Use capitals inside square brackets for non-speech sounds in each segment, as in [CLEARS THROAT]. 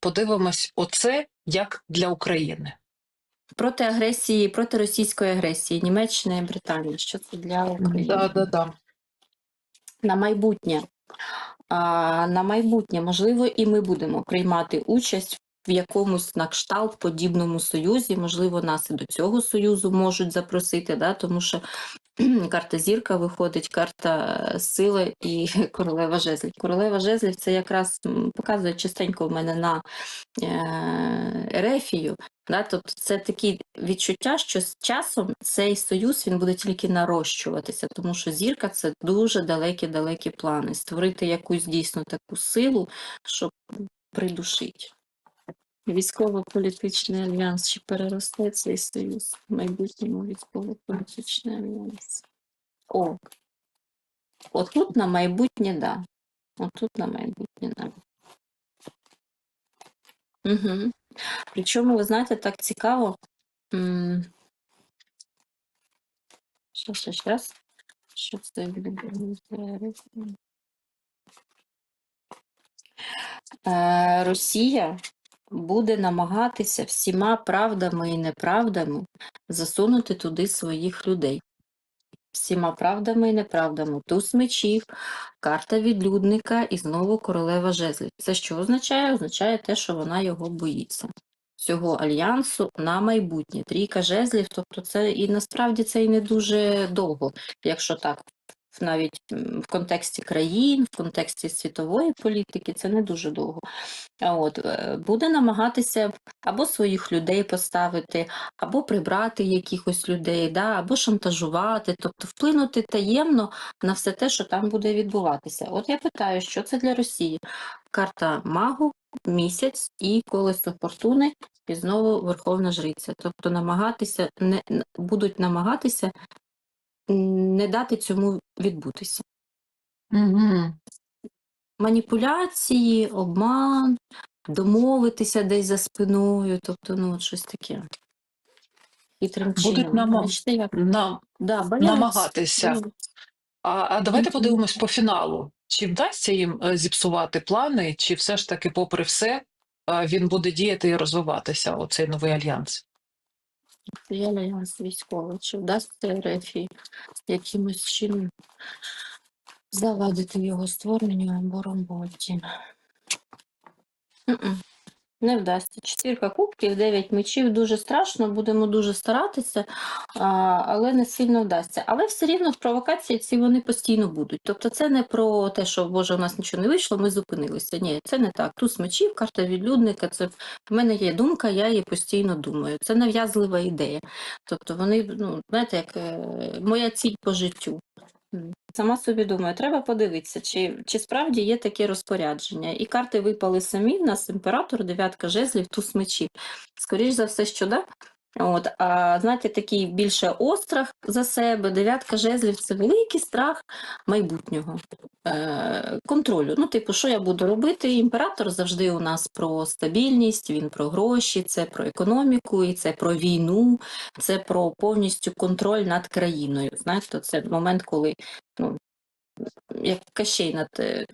подивимось оце як для України. Проти агресії, проти російської агресії Німеччина і Британія. Що це для України? Да, да, да. на майбутнє. А, на майбутнє, можливо, і ми будемо приймати участь в якомусь на кшталт подібному союзі. Можливо, нас і до цього союзу можуть запросити, да, тому що [CLEARS THROAT] карта зірка виходить, карта е, сили і [LAUGHS] королева жезлів. Королева жезлів це якраз показує частенько в мене на е, Ерефію. Да, тобто це такі відчуття, що з часом цей союз він буде тільки нарощуватися, тому що зірка це дуже далекі-далекі плани. Створити якусь дійсно таку силу, щоб придушити. Військово-політичний альянс чи переросте цей союз в майбутньому військово-політичний альянс. О, отут на майбутнє, да. Отут на майбутнє, да. Угу. Причому, ви знаєте, так цікаво. Щас, щас, щас. Що це буде? Росія буде намагатися всіма правдами і неправдами засунути туди своїх людей. Всіма правдами і неправдами. Туз мечів, карта відлюдника і знову королева жезлів. Це що означає? Означає те, що вона його боїться. Цього альянсу на майбутнє. Трійка жезлів, тобто це і насправді це і не дуже довго, якщо так, навіть в контексті країн, в контексті світової політики, це не дуже довго. От, е, буде намагатися або своїх людей поставити, або прибрати якихось людей, да, або шантажувати, тобто вплинути таємно на все те, що там буде відбуватися. От я питаю, що це для Росії? Карта магу, місяць і колесо фортуни, і знову Верховна Жриця. Тобто намагатися не будуть намагатися не дати цьому відбутися. Угу. Маніпуляції, обман, домовитися десь за спиною, тобто, ну, от щось таке. Хитрим Будуть як? Нам Да, намагатися. Ну, А, а давайте подивимось по фіналу. Чи вдасться їм е, зіпсувати плани, чи все ж таки, попри все, е, він буде діяти і розвиватися, оцей новий альянс? Я альянс військовий. Чи вдасться РФІ якимось чином завадити його створенню або роботі? Не вдасться. Четвірка кубків, дев'ять мечів. Дуже страшно, будемо дуже старатися, але не сильно вдасться. Але все рівно провокації ці вони постійно будуть. Тобто це не про те, що Боже, у нас нічого не вийшло, ми зупинилися. Ні, це не так. Туз мечів, карта відлюдника. Це в мене є думка, я її постійно думаю. Це нав'язлива ідея. Тобто вони, ну, знаєте, як е, моя ціль по життю. Сама собі думаю, треба подивитися, чи, чи справді є таке розпорядження. І карти випали самі. В нас імператор, дев'ятка жезлів, туз мечів. Скоріше за все, що да. От, а знаєте, такий більше острах за себе, дев'ятка жезлів це великий страх майбутнього е, контролю. Ну, типу, що я буду робити? Імператор завжди у нас про стабільність, він про гроші, це про економіку, і це про війну, це про повністю контроль над країною. Знаєте, це момент, коли ну, як Кащей над е,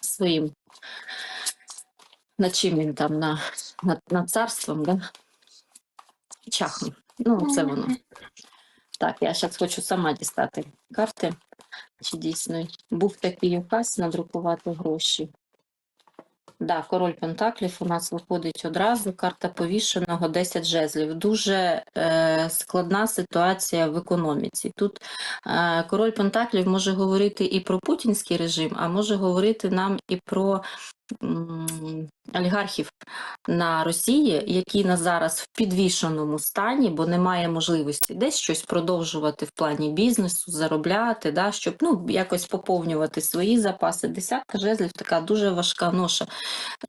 своїм, над чим він там, на, над, над царством, да? Чахнув. Ну, це воно. Так, я зараз хочу сама дістати карти. Чи дійсно був такий указ надрукувати гроші? Да, король Пентаклів у нас виходить одразу. Карта повішеного 10 жезлів. Дуже е, складна ситуація в економіці. Тут е, король Пентаклів може говорити і про путінський режим, а може говорити нам і про олігархів на Росії, які на зараз в підвішеному стані, бо немає можливості десь щось продовжувати в плані бізнесу, заробляти, да, щоб ну, якось поповнювати свої запаси. Десятка жезлів така дуже важка ноша.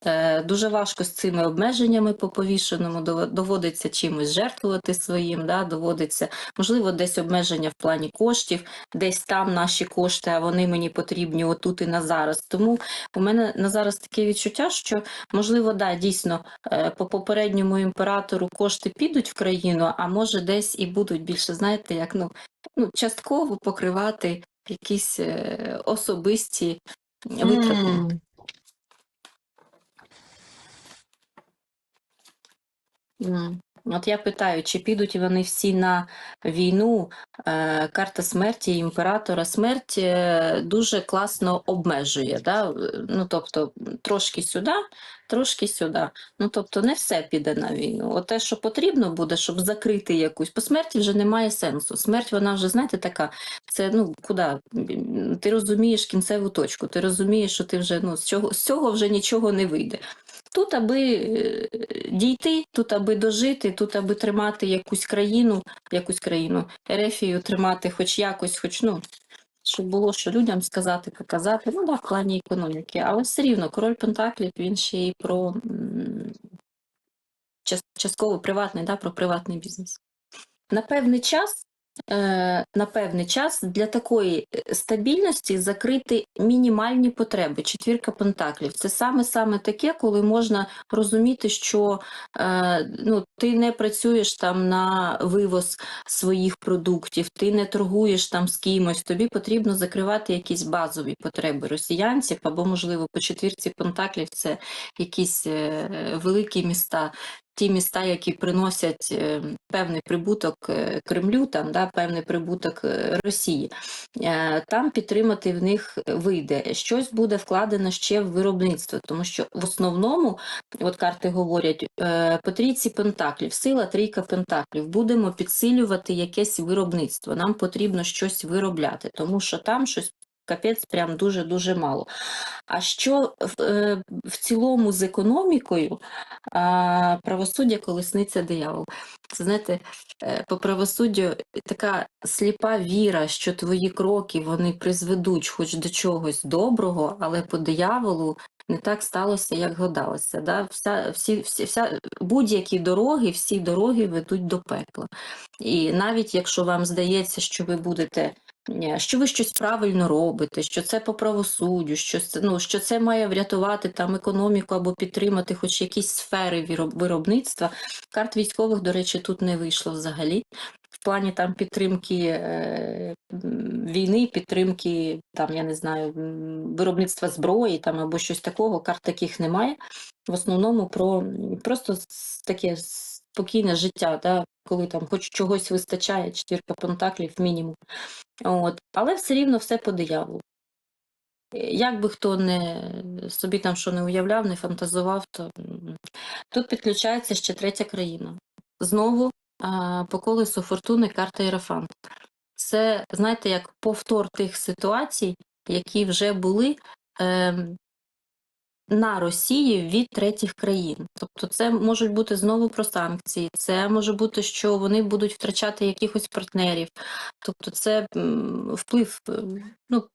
Е, дуже важко з цими обмеженнями по повішеному, доводиться чимось жертвувати своїм, да, доводиться, можливо, десь обмеження в плані коштів, десь там наші кошти, а вони мені потрібні отут і на зараз. Тому у мене на зараз таке відчуття, що можливо, да, дійсно е, по попередньому імператору кошти підуть в країну, а може десь і будуть більше, знаєте, як ну, ну частково покривати якісь е, особисті витрати. Mm. Mm. От я питаю, чи підуть вони всі на війну? Е, Карта смерті імператора смерть е, дуже класно обмежує. Да? Ну, тобто, трошки сюди, трошки сюди. Ну, тобто, не все піде на війну. От те, що потрібно буде, щоб закрити якусь. По смерті вже немає сенсу. Смерть, вона вже, знаєте, така, це ну куди? Ти розумієш кінцеву точку, ти розумієш, що ти вже ну, з, цього, з цього вже нічого не вийде. Тут, аби е, дійти, тут, аби дожити, тут, аби тримати якусь країну, якусь країну, Ерефію тримати хоч якось, хоч ну, щоб було що людям сказати, показати, ну да, в плані економіки. Але все рівно король Пентаклів він ще й про частково приватний, да, про приватний бізнес. На певний час. Е, На певний час для такої е, стабільності закрити мінімальні потреби. Четвірка пентаклів. Це саме саме таке, коли можна розуміти, що е, ну, ти не працюєш там на вивоз своїх продуктів, ти не торгуєш там з кимось. Тобі потрібно закривати якісь базові потреби росіянців, або, можливо, по четвірці пентаклів це якісь великі міста. Ті міста, які приносять е, певний прибуток е, Кремлю, там да, певний прибуток е, Росії, там підтримати в них вийде. Щось буде вкладено ще в виробництво, тому що в основному, от карти говорять, по трійці пентаклів, сила трійка пентаклів, будемо підсилювати якесь виробництво. Нам потрібно щось виробляти, тому що там щось. Капець, прям дуже дуже мало. А що в, е, в цілому з економікою, а, правосуддя колесниця диявол. Це знаєте, е, по правосуддю така сліпа віра, що твої кроки вони призведуть хоч до чогось доброго, але по дияволу не так сталося, як гадалося. Да? Вся, всі, всі, вся, будь-які дороги, всі дороги ведуть до пекла. І навіть якщо вам здається, що ви будете. Е, Що ви щось правильно робите, що це по правосуддю, що це, ну, що це має врятувати там економіку або підтримати хоч якісь сфери виробництва. Карт військових, до речі, тут не вийшло взагалі. В плані там підтримки е, війни, підтримки там, я не знаю, виробництва зброї там або щось такого, карт таких немає. В основному про просто таке спокійне життя, да, коли там хоч чогось вистачає, четвірка пентаклів мінімум. От. Але все рівно все по дияволу. Як би хто не собі там що не уявляв, не фантазував, то тут підключається ще третя країна. Знову по колесу фортуни карта Єрофант. Це, знаєте, як повтор тих ситуацій, які вже були ем, на Росії від третіх країн. Тобто, це можуть бути знову про санкції, це може бути, що вони будуть втрачати якихось партнерів. Тобто, це вплив е, ну,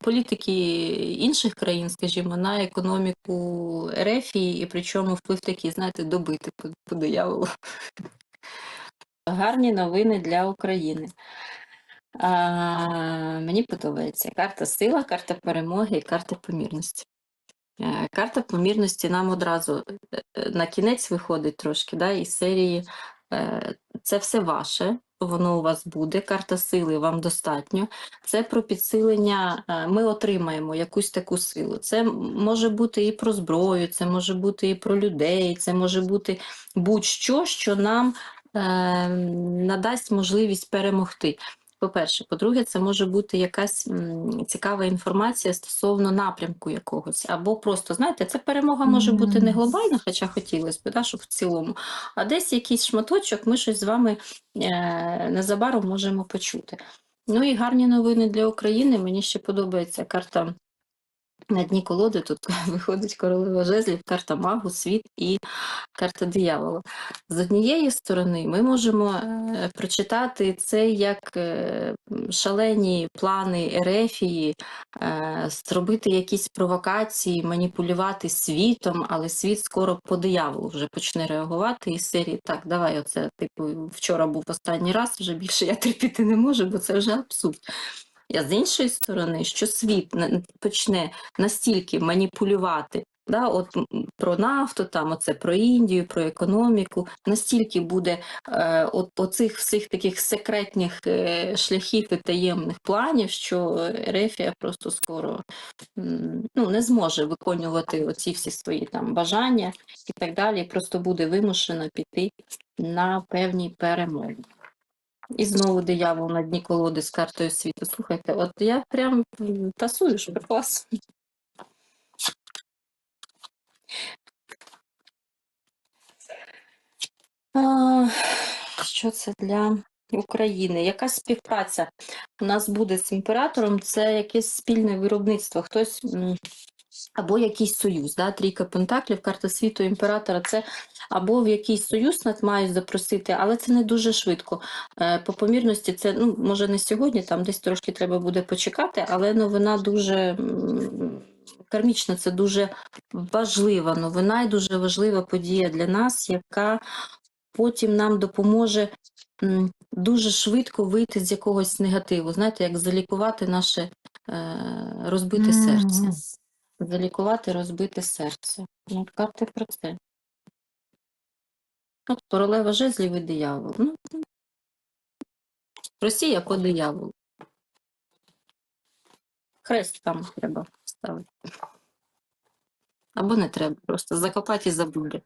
політики інших країн, скажімо, на економіку Ерефії, і причому вплив такий, знаєте, добити по дияволу. Гарні новини для України. А, мені подобається карта сила, карта перемоги і карта помірності. Е, Карта помірності нам одразу е, на кінець виходить трошки да, із серії. е, Це все ваше, воно у вас буде. Карта сили вам достатньо. Це про підсилення. Ми отримаємо якусь таку силу. Це може бути і про зброю, це може бути і про людей, це може бути будь-що, що нам надасть можливість перемогти. По-перше, по-друге, це може бути якась м, цікава інформація стосовно напрямку якогось, або просто, знаєте, це перемога може бути не глобальна, хоча хотілося б, да, щоб в цілому, а десь якийсь шматочок ми щось з вами е, незабаром можемо почути. Ну і гарні новини для України. Мені ще подобається карта на дні колоди. Тут [LAUGHS] виходить королева жезлів, карта магу, світ і карта диявола. З однієї сторони, ми можемо е, прочитати це як е, шалені плани Ерефії, е, зробити якісь провокації, маніпулювати світом, але світ скоро по дияволу вже почне реагувати із серії так, давай, оце типу вчора був останній раз, вже більше я терпіти не можу, бо це вже абсурд. А з іншої сторони, що світ почне настільки маніпулювати Да, от про нафту, там оце про Індію, про економіку. Настільки буде е, от оцих всіх таких секретних е, шляхів і таємних планів, що Ерефія просто скоро ну, не зможе виконувати оці всі свої там бажання і так далі. Просто буде вимушена піти на певні перемоги. І знову диявол на дні колоди з картою світу. Слухайте, от я прям тасую, що клас. Що це для України? Яка співпраця у нас буде з імператором? Це якесь спільне виробництво, хтось або якийсь союз. Да? Трійка пентаклів, карта світу імператора. Це або в якийсь союз нас мають запросити, але це не дуже швидко. Е, По помірності це ну, може не сьогодні, там десь трошки треба буде почекати, але новина дуже кармічна, це дуже важлива новина і дуже важлива подія для нас, яка потім нам допоможе дуже швидко вийти з якогось негативу. Знаєте, як залікувати наше е, розбите серце. Залікувати розбите серце. Ну, карти про це. От королева жезлів і диявол. Ну, Росія по дияволу. Хрест там треба ставити. Або не треба, просто закопати і забуде.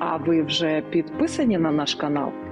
А ви вже підписані на наш канал?